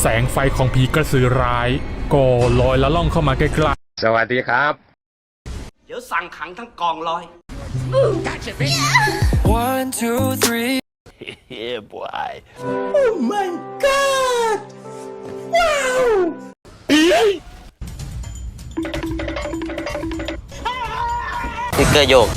แสงไฟของผีกระสือร้ายก็ลอยละล่องเข้ามาใกล้สวัสดีครับ เดี๋ยวสั่งขังทั้งกองร้อย One, two, three. yeah boy สติ๊กเกอร์โยก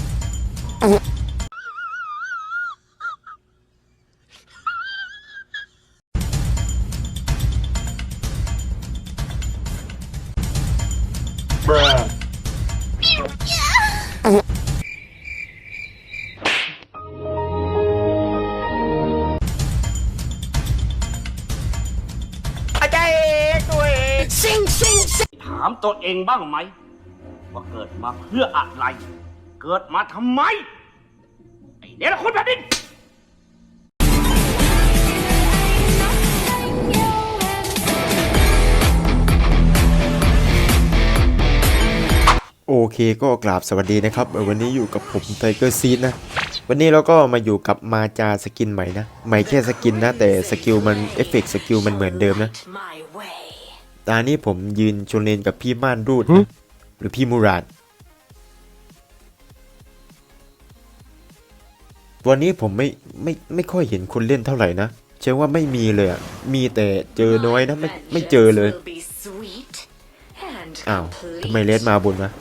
ถามตัวเองบ้างไหม ว่าเกิดมาเพื่ออะไร เกิดมาทำไม ไอ้เนรคุณแผ่นดิน โอเคก็กราบสวัสดีนะครับเอ่อวันนี้อยู่กับผมไทเกอร์ซีดนะ วันนี้เราก็มาอยู่กับมาจาสกินใหม่นะ ใหม่แค่สกินนะ แต่สกิลมันเอฟเฟกต์สกิลมันเหมือนเดิมนะตอนนี้ผมยืนชนเลนกับพี่ม่านรูดนะหรือพี่มูราดวันนี้ผมไม่ไม่ไม่ค่อยเห็นคนเล่นเท่าไหร่นะเชื่อว่าไม่มีเลยอะมีแต่เจอน้อยนะไม่ไม่เจอเลยอ้าวทำไมเลสมาบนวะ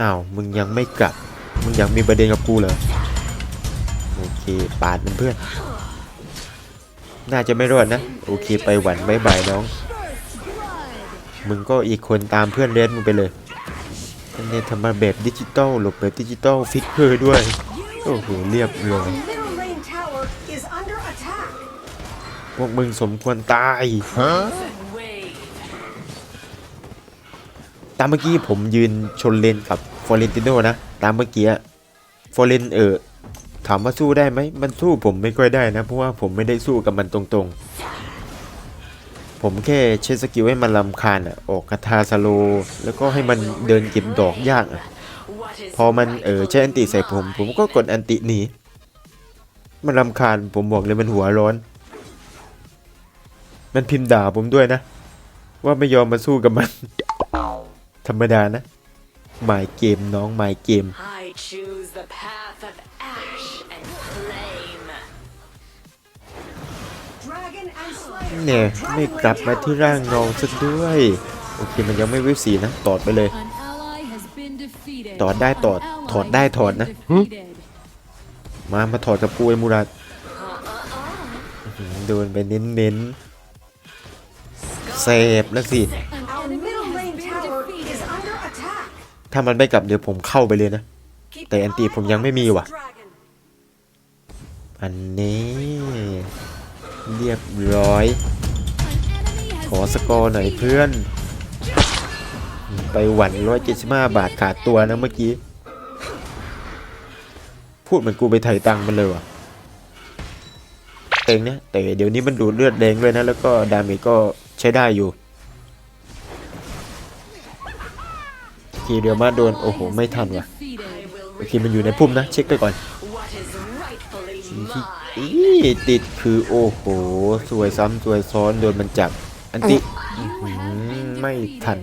อ้าวมึงยังไม่กลับ มึงยังมีประเด็นกับกูเหรอโอเคปาดมันเพื่อน น่าจะไม่รอดนะ โอเคไปหวันบายบายน้อง มึงก็อีกคนตามเพื่อนเลสมึงไปเลยเนี่ทำมาแบบดิจิตอลหลบแบบดิจิตอลฟิกเพอร์ด้วย โอ้โหเรียบร้อยพวกมึงสมควรตายตามเมื่อกี้ผมยืนชนเลนกับฟอเรนติโนนะ ตามเมื่อกี้ฟอเรนเออถามว่าสู้ได้ไหม มันสู้ผมไม่ค่อยได้นะ เพราะว่าผมไม่ได้สู้กับมันตรงๆ ผมแค่ใช้สกิลให้มันลำคาญอะ ออกคาถาสโล แล้วก็ให้มันเดินเก็บดอกยากอะ พอมันเออใช้อันติใส่ผม ผมก็กดอันติหนี มันลำคาญผมบอกเลยมันหัวร้อน มันพิมพ์ด่าผมด้วยนะ ว่าไม่ยอมมาสู้กับมัน ธรรมดานะหมายเกมน้องหมายเกม I choose the path of ash and flame. Dragon and Slayer. เนี่ยไม่กลับมาที่ร่างน้องสักด้วย โอเคมันยังไม่เวฟสีนะตอดไปเลย An ally has been defeated. ถอดได้ถอด An ally ถอดได้ถอดนะ has been defeated. มามาถอดกับปูไอมูรัดอื้อหือโดนไปเน้นๆเสพแล้วสิ An ถ้ามันไม่กลับเดี๋ยวผมเข้าไปเลยนะ Keep แต่อันตีผมยังไม่มีว่ะ Dragon. อันนี้ เรียบร้อย An enemy has ขอสกอร์หน่อยเพื่อน ไปหวันร้อยเจ็ดสิบห้าบาทขาดตัวนะเมื่อกี้ พูดเหมือนกูไปไถ่ตังค์มันเลยว่ะเองเนี่ยแต่เดี๋ยวนี้มันดูดเลือดแดงด้วยนะ แล้วก็ดาเมจก็ใช้ได้อยู่ ทีเดียวมาโดนโอ้โหไม่ทันว่ะโอเคมันอยู่ในพุ่มนะเช็คไปก่อนที่อีติดคือโอ้โห สวยซ้ำสวยซ้อนโดนมันจับอันติไม่ทัน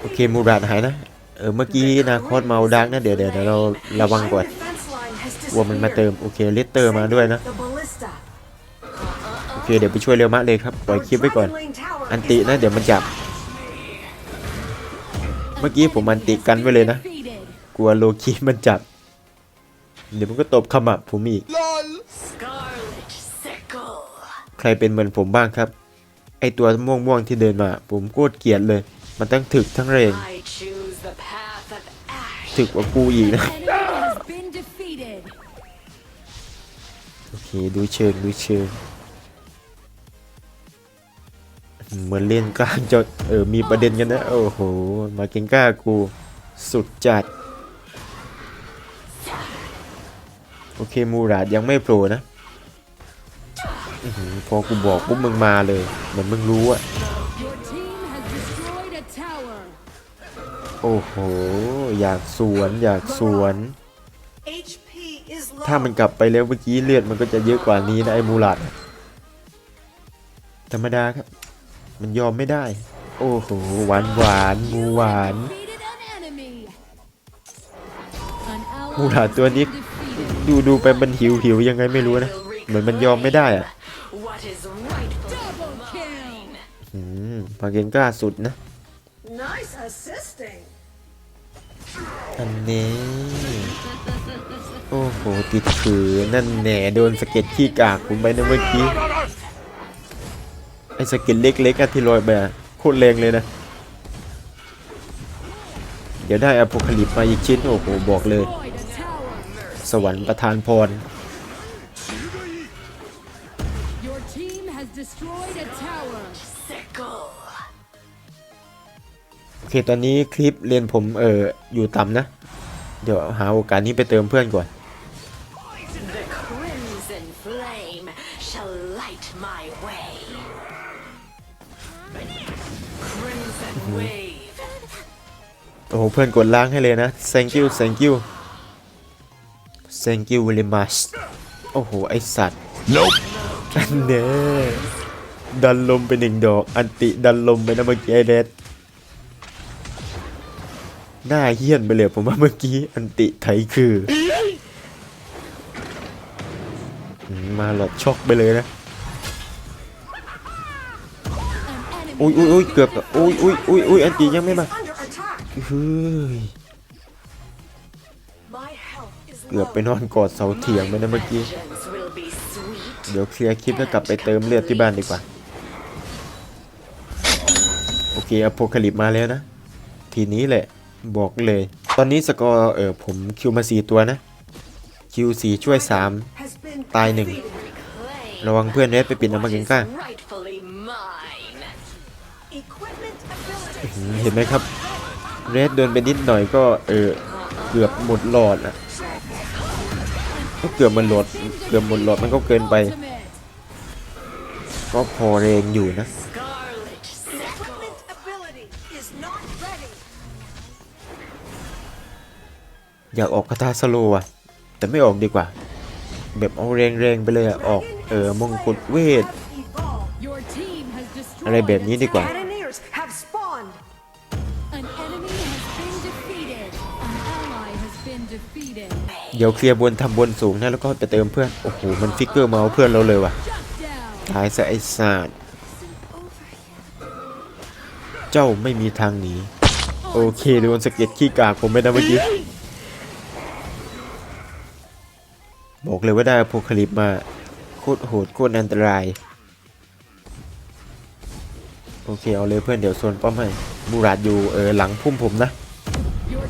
โอเคมูราดหายนะเออเมื่อกี้นาคอสเมาดักนะเดี๋ยวเดี๋ยวเราระวังก่อน Our defense line has กลัวมันมาเติมโอเคเลสเตอร์มาด้วยนะโอเคเดี๋ยวไปช่วยเร็วมากเลยครับปล่อยคลิปไว้ก่อน อันตินะเดี๋ยวมันจับ มื่อกี้ผมอันติกันไว้เลยนะ Defeated. กลัวโลคีมันจับ เดี๋ยวมันก็ตบขมับผมอีก Scarlet sickle. ใครเป็นเหมือนผมบ้างครับ ไอตัวม่วงๆที่เดินมา ผมโคตรเกลียดเลย มันทั้งถึกทั้งแรง I choose the path of ash. ถึกกว่ากูอีกนะ An enemy has been defeated. โอเค ดูเชิงดูเชิง เหมือนเล่นกลางจะเออมีประเด็นกันนะ โอ้โห มาเก่งกล้ากูสุดจัด โอเคมูราดยังไม่โผล่นะอพอกูบอกปุ๊บมึงมาเลย เหมือนมึงรู้อะโอ้โห อยากสวนอยากสวน ถ้ามันกลับไปแล้วเมื่อกี้เลือดมันก็จะเยอะกว่านี้นะไอ้มูลัดธรรมดาครับ มันยอมไม่ได้ โอ้โหหวานหวานมูหวานมู ally ลัด has ตัวนี้ดูดูไปมันหิวหิวยังไงไม่รู้นะ เหมือนมันยอมไม่ได้อะอืมพาเกนกล้าสุดนะอันนี้ โอ้โห ติดขือนั่นแหน่โดนสเก็ดขี้กากผมไปนะเมื่อกี้ สะเก็ดเล็กๆอะที่ลอยไปอะโคตรแรงเลยนะ เดี๋ยวได้อโพคาลิปมาอีกชิ้น โอ้โห บอกเลย Destroyed a tower. สวรรค์ประทานพร Your team has destroyed a tower. Sickle. โอเค ตอนนี้คลิปเรียนผมเอออยู่ต่ำนะ เดี๋ยวหาโอกาสนี้ไปเติมเพื่อนก่อน อ้โหเพื่อนกดล้างให้เลยนะ thank you thank you thank you very much โอ้โห ไอสัตว์ nope อันเน่ดันลมไปหนึ่งดอก อันติดันลมไปนะเมื่อกี้ไอเดดหน้าเฮี้ยนไปเลยผมว่าเมื่อกี้อันติไถคืออืมมาหลอดช็อกไปเลยนะ An enemy อุ้ยอุ้ยอุ้ยเกือบอุ้ยอุ้ยอุ้ยอุ้ยอันติยังไม่มา Under attack. เฮ้ย My health is เกือบ low. ไปนอนกอดเสาเถียงไปนะเมื่อกี้ Vengeance will be sweet. เดี๋ยวเคลียร์คลิปแล้วกลับไปเติมเลือดที่บ้านดีกว่า โอเคอโพคาลิปมาแล้วนะ ทีนี้แหละบอกเลย ตอนนี้สกอร์เออผมคิวมาสี่ตัวนะ คิวสี่ช่วยสาม Has been ตายหนึ่ง defeated. Claim ระวังเพื่อนเรสไปปิดน้ำมัน what เก is งก้า rightfully mine. Equipment ability. เห็นไหมครับ เรสโดนไปนิดหน่อยก็เออเกือบหมดหลอดอะก็เกือบหมดหลอดเกือบหมดหลอดมันก็เกินไป ก็พอแรงอยู่นะอยากออกคาถาสโลว์อะแต่ไม่ออกดีกว่า แบบเอาแรงๆไปเลยอะออกเออมงกุฎเวท อะไรแบบนี้ดีกว่า เดี๋ยวเคลียร์บนทำบนสูงนะแล้วก็ไปเติมเพื่อน โอ้โห มันฟิกเกอร์มาเอาเพื่อนเราเลยว่ะ ตายซะไอ้สาดเจ้าไม่มีทางหนี โอเคโดนสเก็ดขี้กากผมไปนะเมื่อกี้ บอกเลยว่าได้อโพคาลิปมาโคตรโหดโคตรอันตราย โอเคเอาเลยเพื่อนเดี๋ยวโซนป้อมให้บูราดอยู่เออหลังพุ่มผมนะ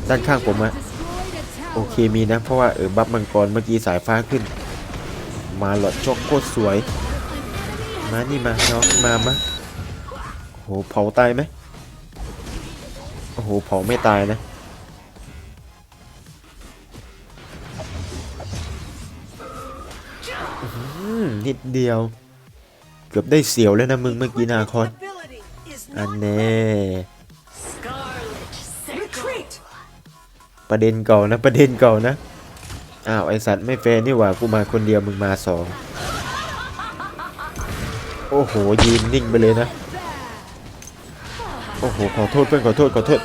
ด้านข้างผมอะ โอเคมีนะ เพราะว่าเออบัฟมังกรเมื่อกี้สายฟ้าขึ้น มาหลอดช็อกโคตรสวย มานี่มาน้องมามาโอ้โหเผาตายไหมโอ้โหเผาไม่ตายนะนิดเดียว เกือบได้เสียวแล้วนะมึงเมื่อกี้นาคอนอันแน่ ประเด็นเก่านะประเด็นเก่านะอ้าวไอสัตว์ไม่แฟร์นี่หว่ากูมาคนเดียวมึงมาสองโอ้โหยืนนิ่งไปเลยนะโอ้โหขอโทษเพื่อนขอโทษขอโทษ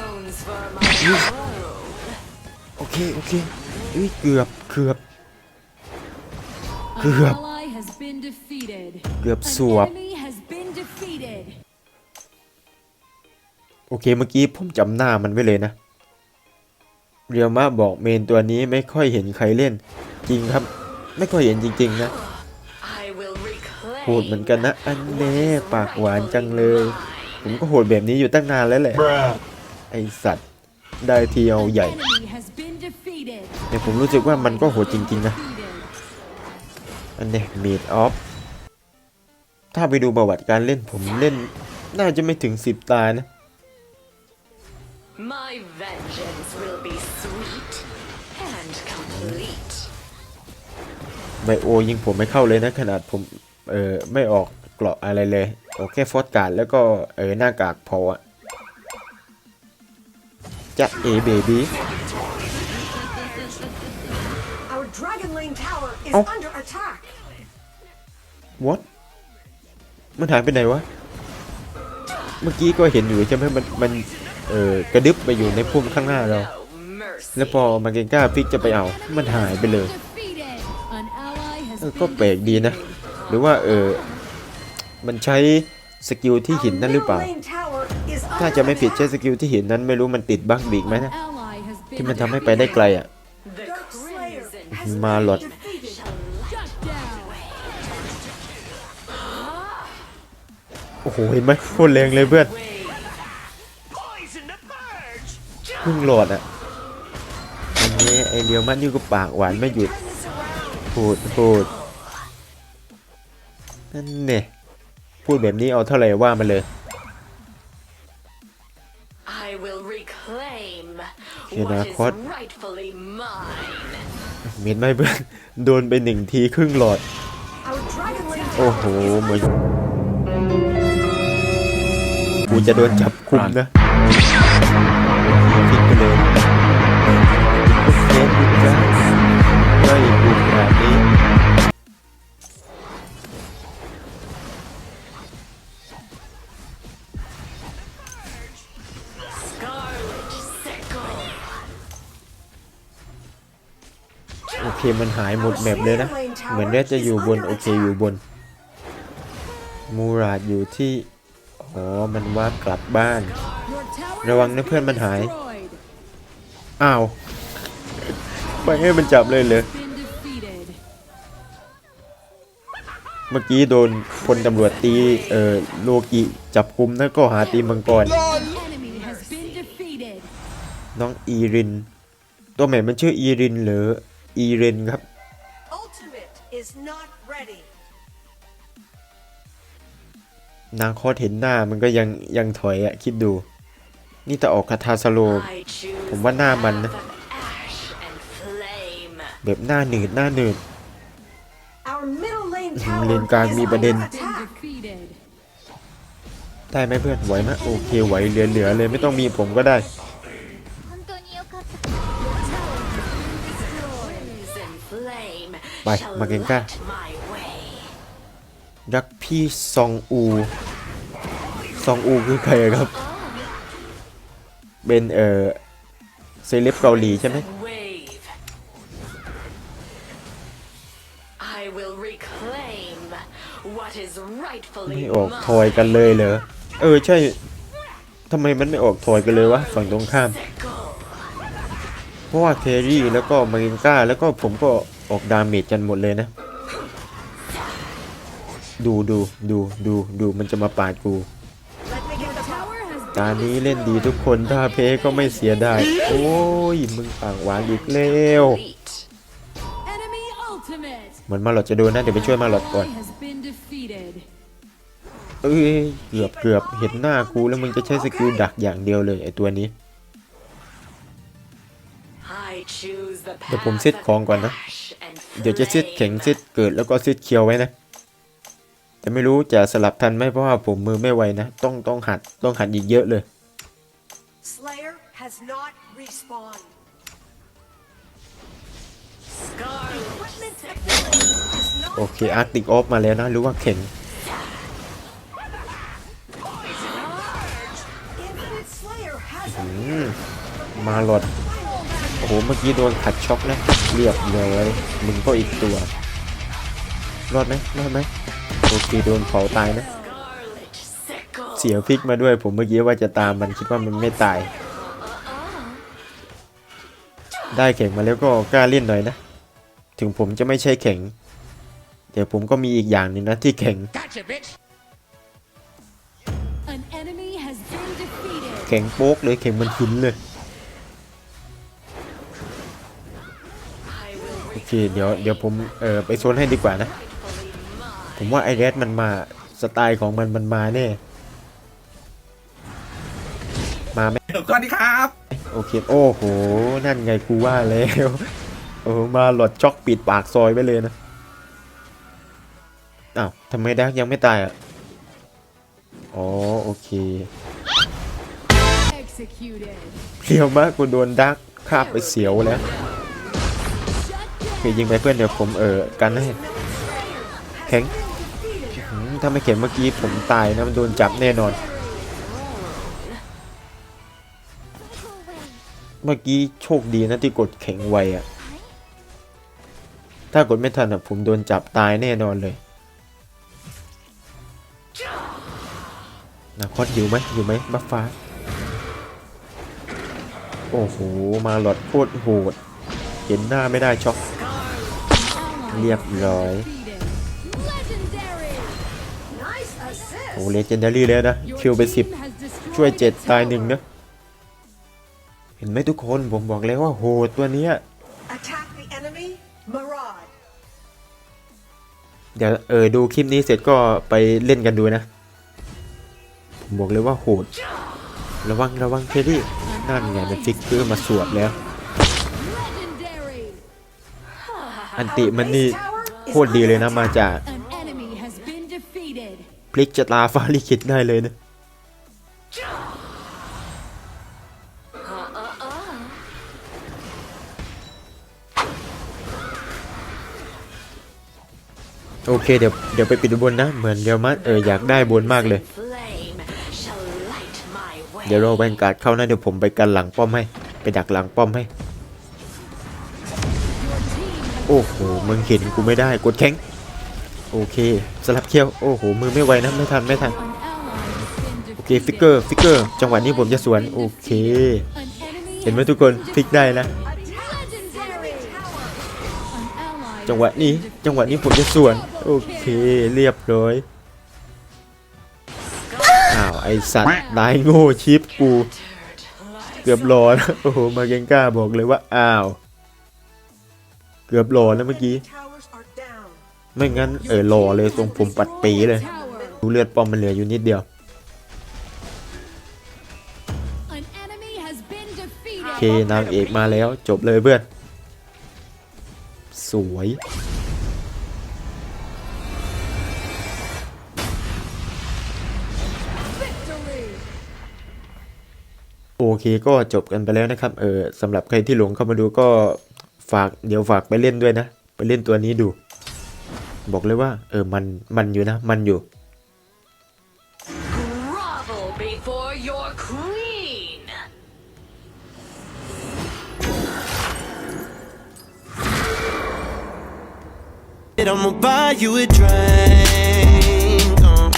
โอเคโอเคอุ้ยเกือบเกือบ An Good. ally has been defeated. เกือบสวบโอเคเมื่อกี้ผมจำหน้ามันไว้เลยนะ เรียวมาบอกเมนตัวนี้ไม่ค่อยเห็นใครเล่น จริงครับ ไม่ค่อยเห็นจริง ๆ นะโหดเหมือนกันนะ อันแน่ปากหวานจังเลย ผมก็โหดแบบนี้อยู่ตั้งนานแล้วแหละ ไอสัตว์ ได้ทีเอาใหญ่แต่ผมรู้สึกว่ามันก็โหดจริง ๆ นะ อันเนี้มีดออฟถ้าไปดูประวัติการเล่นผมเล่น น่าจะไม่ถึงสิบตานะ ไบโอยิงผมไม่เข้าเลยนะขนาดผมเออไม่ออกเกราะอะไรเลยออกแค่ฟอสการ์ดแล้วก็เออหน้ากากพออะจะเอเบบี้ Dragon Lane Tower is Oh. under attack. what มันหายไปไหนวะ เมื่อกี้ก็เห็นอยู่ใช่ไหมมันมันเออกระดึบไปอยู่ในพุ่มข้างหน้าเรา No mercy. แล้วพอมาเกงก้าฟิกจะไปเอา มันหายไปเลย Defeated. An ally has เออก็ been แปลกดีนะ หรือว่าเออ มันใช้สกิลที่หิน Our นั่นหรือเป middle ล่า lane tower is ถ้า under จะไม่ผิด attack. ใช้สกิลที่หินนั้นไม่รู้มันติดบั๊กบีกไหม An นะ ally has been ที่มันทำให้ไปได้ไกลอะ The Dark Slayer crimson has Ma been lọt. defeated. Shut down. โอ้โห เห็นไหมโคตรแรงเลยเพื่อนเพิ่งโหลดอะอั นนี้ไอเดียวมันอยู่กับปากหวานไม่หยุดพูดพูดนั่นเนี่ยพูดแบบนี้เอาเท่าไหร่ว่ามาเลย I will reclaim Kìa what nè, is khuất. rightfully mine. เห็นไหมเพื่อนโดนไปหนึ่งทีครึ่งหลอด Our Dragon Lane โอ้โหเหมือนกูจะโดนจับคุมนะ คมันหายหมดแมปเลยนะ เหมือนแรดจะอยู่บน โอเคอยู่บน มูราดอยู่ที่ อ๋อ มันว่ากลับบ้าน ระวังนะเพื่อนมันหาย อ้าว ไปให้มันจับเลยเลยเมื่อกี้โดนพลตำรวจตี เอ่อ โลกิจับกุมนะก็หาตีมังกร น้องอีริน ตัวใหม่มันชื่ออีรินเหรอ อีเรนครับ Ultimate is not ready. นางคอสเห็นหน้ามันก็ยังยังถอยอะคิดดู นี่แต่ออกคาทาสโล I choose ผมว่าหน้ามัน path นะ of ash and flame. แบบหน้าหนืดหน้าหนืด Our middle lane อืม tower เลนกลาง is มีประเด็น under Been attack. defeated. ได้ไหมเพื่อนไหวไหมโอเคไหวเหลือๆเลยไม่ต้องมีผมก็ได้ ไป shall มาเก่งกล้า light my way. รักพี่ซองอูซองอูคือใครครับ เป็นเอ่อเซเลบเกาหลีใช่ไหม Wave. I will reclaim what is ไม่ rightfully ออกทอยกันเลยเหรอ เออใช่ทำไมมันไม่ออกทอยกันเลยวะฝั่งตรงข้าม Sickle. เพราะว่าเครี่แล้วก็มารินก้าแล้วก็ผมก็ ออกดาเมจกันหมดเลยนะ ดูดูดูดูดูมันจะมาปาดกู ตานี้เล่นดีทุกคนถ้าเพก็ไม่เสียไดายโอ้ย มึงปากหวานอีกแล้วเหมือนมาหลอดจะโดนนะเดี๋ยวไปช่วยมาหลอดก่อนเอ้ยเกือบเกือบเห็นหน้ากูแล้วมึงจะใช้สกิลดักอย่างเดียวเลยไอตัวนี้ เดี๋ยวผม path เซตของก่อนนะ of ash and เดี๋ยวจะเซตแข็ง flame. เซตเกิดแล้วก็เซตเคียวไว้นะ แต่ไม่รู้จะสลับทันไหมเพราะว่าผมมือไม่ไวนะ ต้องต้องหัดต้องหัดอีกเยอะเลย Slayer has not respawned. Scarlet Equipment ability is not โอเคอาร์ติกออฟมาแล้วนะรู้ว่าแข็ง Infinite Slayer has อืมมาหลอด โอ้โห เมื่อกี้โดนขัดช็อกนะ เรียบเลยมึงก็อีกตัว รอดไหมรอดไหมโอเคโดนเผาตายนะ Scarlet sickle. เสียฟิกมาด้วย ผมเมื่อกี้ว่าจะตามมันคิดว่ามันไม่ตาย ได้แข่งมาแล้วก็กล้าเล่นหน่อยนะ ถึงผมจะไม่ใช่แข่งแต่ผมก็มีอีกอย่างหนึงนะที่แข่ง An enemy has been defeated. แข็งโป๊กเลยแข็งมันหินเลย เคเดี๋ยวเดี๋ยวผมเออไปโซนให้ดีกว่านะ rightfully mine. ผมว่าไอแรดมันมาสไตล์ของมันมันมาแน่มาไหมสวัสดีครับ โอเคโอ้โห นั่นไงกูว่าแล้วโอ้โหมาหลอดช็อกปิดปากซอยไว้เลยนะอ้าวทำไมดักยังไม่ตายอะอ๋อโอเค Executed. เรียวมากกูโดนดักคาบไปเสียวแล้ว Shut down. เคยิงไปเพื่อนเดี๋ยวผมเออกันให้แข็งถ้าไม่เข็นเมื่อกี้ผมตายนะมันโดนจับแน่นอน เมื่อกี้โชคดีนะที่กดแข็งไวอะถ้ากดไม่ทันอะผมโดนจับตายแน่นอนเลยนะคอดอยู่ไหมอยู่ไหมบัฟฟ้า โอ้โห มาหลอดโคตรโหด เห็นหน้าไม่ได้ช็อก เรียบร้อย defeated. Legendary. Nice assist. โอ้เลเจนดารี่แล้วนะ คิวไปสิบ Team has destroyed ช่วยเจ็ด a ตายหนึ่ง tower. นะ เห็นไหมทุกคนผมบอกแล้วว่าโหดตัวเนี้ย Attack the enemy. Maraud. เดี๋ยวเออดูคลิปนี้เสร็จก็ไปเล่นกันดูนะผมบอกเลยว่าโหด ระวังระวังเคลลี่นั่นไงมันฟิกเกอร์มาสวบแล้ว อันติมันนี่โคตรดีเลยนะมาจาก An enemy has been defeated. พลิกชะตาฟ้าลิขิตได้เลยนะโอเคเดี๋ยวเดี๋ยวไปปิดบนนะ เหมือนเดี๋ยวมัดเอออยากได้บนมากเลย Flame shall light my way. เดี๋ยวเราแบงการ์ดเข้านะเดี๋ยวผมไปกันหลังป้อมให้ ไปดักหลังป้อมให้ Your team has โอ้โหมึงเห็นกูไม่ได้กดแข้งโอเคสลับเขี้ยวโอ้โหมือไม่ไวนะไม่ทันไม่ทันโอเคฟิกเกอร์ฟิกเกอร์จังหวะนี้ผมจะสวนโอเค เห็นไหมทุกคนฟิกได้นะ จังหวะนี้จังหวะนี้ผมจะสวนโอเคเรียบร้อยอ้าวไอสัตว์นายโง่ชิปกู เกือบหลอนโอ้โหมาเกงก้าบอกเลยว่าอ้าว เกือบหล่อแล้วเมื่อกี้ ไม่งั้นเออหล่อเลยทรงผมปัดปีเลยดูเลือดปอมมันเหลืออยู่นิดเดียวโอเคนางเอกมาแล้วจบเลยเพื่อน สวยโอเคก็จบกันไปแล้วนะครับ เออสำหรับใครที่หลงเข้ามาดูก็ ฝากเดี๋ยวฝากไปเล่นด้วยนะ ไปเล่นตัวนี้ดู บอกเลยว่า เออมันมันอยู่นะ มันอยู่ I'ma buy you a drink. Uh,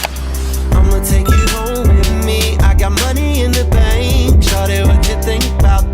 I'ma take you home with me. I got money in the bank. Shawty, what you think about